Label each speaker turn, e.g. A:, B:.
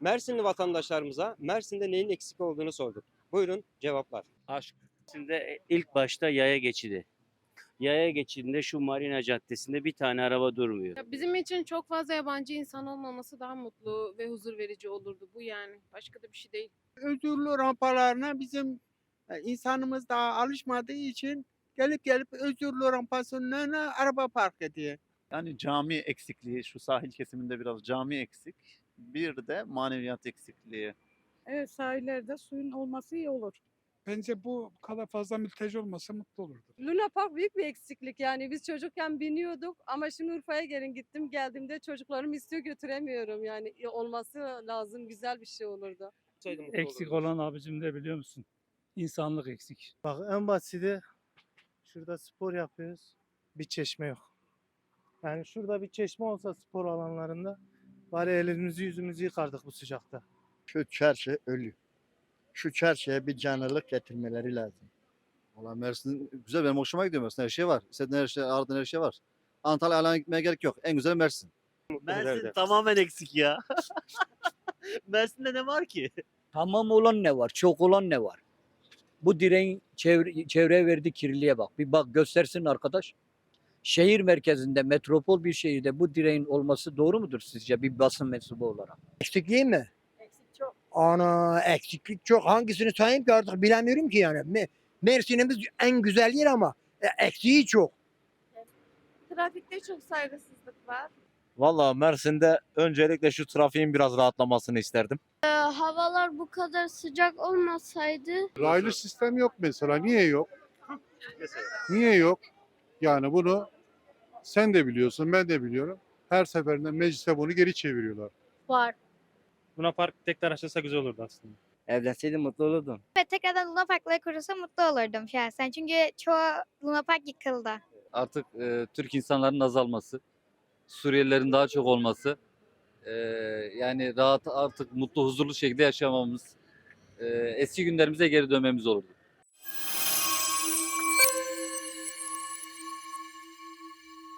A: Mersinli vatandaşlarımıza Mersin'de neyin eksik olduğunu sorduk. Buyurun cevaplar.
B: Aşk. Şimdi ilk başta yaya geçidi. Yaya geçidinde şu Marina Caddesi'nde bir tane araba durmuyor.
C: Ya bizim için çok fazla yabancı insan olmaması daha mutlu ve huzur verici olurdu bu yani. Başka da bir şey değil.
D: özürlü rampalarına bizim e, insanımız daha alışmadığı için gelip gelip özürlü rampasının önüne araba park ediyor.
E: Yani cami eksikliği, şu sahil kesiminde biraz cami eksik. Bir de maneviyat eksikliği.
F: Evet sahillerde suyun olması iyi olur.
G: Bence bu kadar fazla mülteci olmasa mutlu olurdu.
H: Luna Park büyük bir eksiklik yani biz çocukken biniyorduk ama şimdi Urfa'ya gelin gittim geldiğimde çocuklarım istiyor götüremiyorum yani olması lazım güzel bir şey olurdu.
I: Eksik olan abicim de biliyor musun? İnsanlık eksik.
J: Bak en basiti şurada spor yapıyoruz. Bir çeşme yok. Yani şurada bir çeşme olsa spor alanlarında bari elimizi yüzümüzü yıkardık bu sıcakta.
K: Şu çarşı ölü. Şu çarşıya bir canlılık getirmeleri lazım.
L: Valla Mersin güzel benim hoşuma gidiyor Mersin her şey var. İstediğin her şey, aradığın her şey var. Antalya Alan'a gitmeye gerek yok. En güzel Mersin.
E: Mersin
A: Nerede?
E: tamamen eksik ya. Mersin'de ne var ki?
M: Tamam olan ne var? Çok olan ne var? Bu direğin çevre, çevreye verdiği kirliliğe bak. Bir bak göstersin arkadaş. Şehir merkezinde, metropol bir şehirde bu direğin olması doğru mudur sizce bir basın mensubu olarak?
J: Eksikliği mi?
H: Eksik çok.
J: Ana eksiklik çok. Hangisini sayayım ki artık bilemiyorum ki yani. Me- Mersin'imiz en güzel yer ama e, eksiği çok.
C: Trafikte çok saygısızlık var.
N: Valla Mersin'de öncelikle şu trafiğin biraz rahatlamasını isterdim.
F: havalar bu kadar sıcak olmasaydı
G: Raylı sistem yok mesela. Niye yok? Niye yok? Yani bunu sen de biliyorsun, ben de biliyorum. Her seferinde meclise bunu geri çeviriyorlar.
F: var.
I: Luna Park tekrar açılsa güzel olurdu aslında.
M: Evlenseydin mutlu olurdun.
F: Ve tekrardan Luna Park'ları kurulsa mutlu olurdum şahsen. Çünkü çoğu Luna Park yıkıldı.
N: Artık e, Türk insanların azalması, Suriyelilerin daha çok olması, e, yani rahat artık mutlu huzurlu şekilde yaşamamız, e, eski günlerimize geri dönmemiz olurdu.